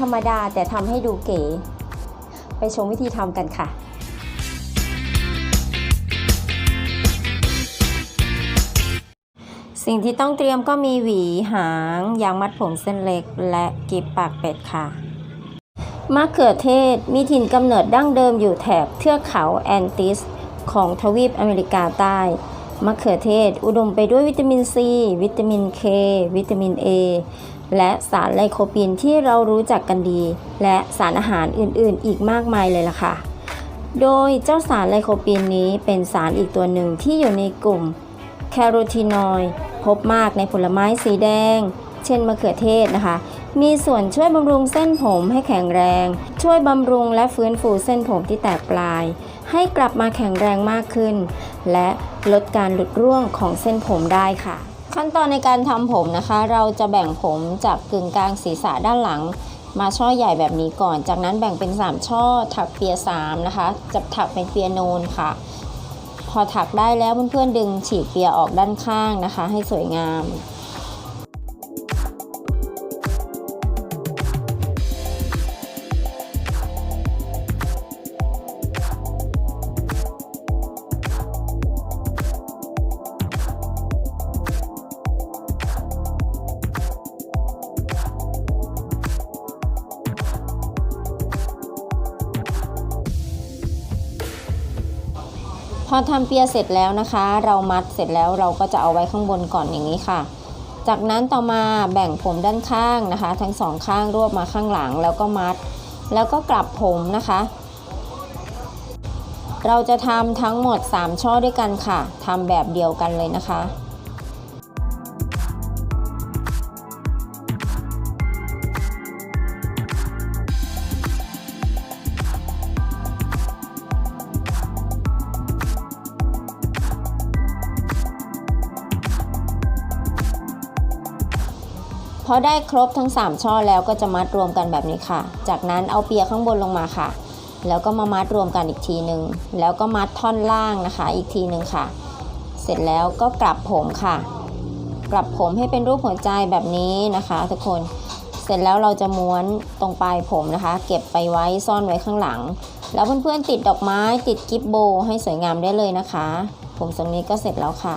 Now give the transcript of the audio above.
ธรมดาแต่ทำให้ดูเก๋ ไปชมวิธีทำกันค่ะ สิ่งที่ต้องเตรียมก็มีหวีหางยางมัดผมเส้นเล็ก และกิบปากเป็ดค่ะมะเขือเทศมีถิ่นกำเนิดดั้งเดิมอยู่แถบเทือกเขาแอนติส ของทวีปอเมริกาใต้ มะเขือเทศ อุดมไปด้วยวิตามินซี วิตามินเค วิตามิน A และสารไลโคปีนที่เรารู้จักกันดี และสารอาหารอื่นๆ อีกมากมายเลยล่ะค่ะ โดยเจ้าสารไลโคปีนนี้เป็นสารอีกตัวหนึ่งที่อยู่ในกลุ่มแคโรทีนอยด์พบมากในผลไม้สีแดง เช่นมะเขือเทศนะคะ มีส่วนช่วยบำรุงเส้นผมให้แข็งแรง ช่วยบำรุงและฟื้นฟูเส้นผมที่แตกปลาย ให้กลับมาแข็งแรงมากขึ้น และลดการหลุดร่วงของเส้นผมได้ค่ะ ขั้นตอนในการทำผมนะคะ เราจะแบ่งผมจากกึ่งกลางศีรษะด้านหลัง มาช่อใหญ่แบบนี้ก่อน จากนั้นแบ่งเป็น 3 ช่อ ถักเปีย 3 นะคะจะถักเป็นเปียโนนค่ะ พอถักได้แล้วเพื่อนๆดึงฉีกเปียออกด้านข้างนะคะ ให้สวยงาม พอทำเปียเสร็จแล้วนะคะ เรามัดเสร็จแล้วเราก็จะเอาไว้ข้างบนก่อนอย่างนี้ค่ะ จากนั้นต่อมาแบ่งผมด้านข้างนะคะ ทั้งสองข้างรวบมาข้างหลังแล้วก็มัด แล้วก็กลับผมนะคะ เราจะทำทั้งหมด 3 ช่อด้วยกันค่ะทำแบบเดียวกันเลยนะคะ พอได้ครบทั้ง 3 ช่อแล้วก็จะมัดรวมกันแบบนี้ค่ะ จากนั้นเอาเปียข้างบนลงมาค่ะ แล้วก็มามัดรวมกันอีกทีหนึ่งแล้วก็มัดท่อนล่างนะคะ อีกทีหนึ่งค่ะ เสร็จแล้วก็กลับผมค่ะ กลับผมให้เป็นรูปหัวใจแบบนี้นะคะ ทุกคนเสร็จแล้วเราจะม้วนตรงปลายผมนะคะ เก็บไปไว้ซ่อนไว้ข้างหลัง แล้วเพื่อนๆติดดอกไม้ติดกิฟโบให้สวยงามได้เลยนะคะ ผมทรงนี้ก็เสร็จแล้วค่ะ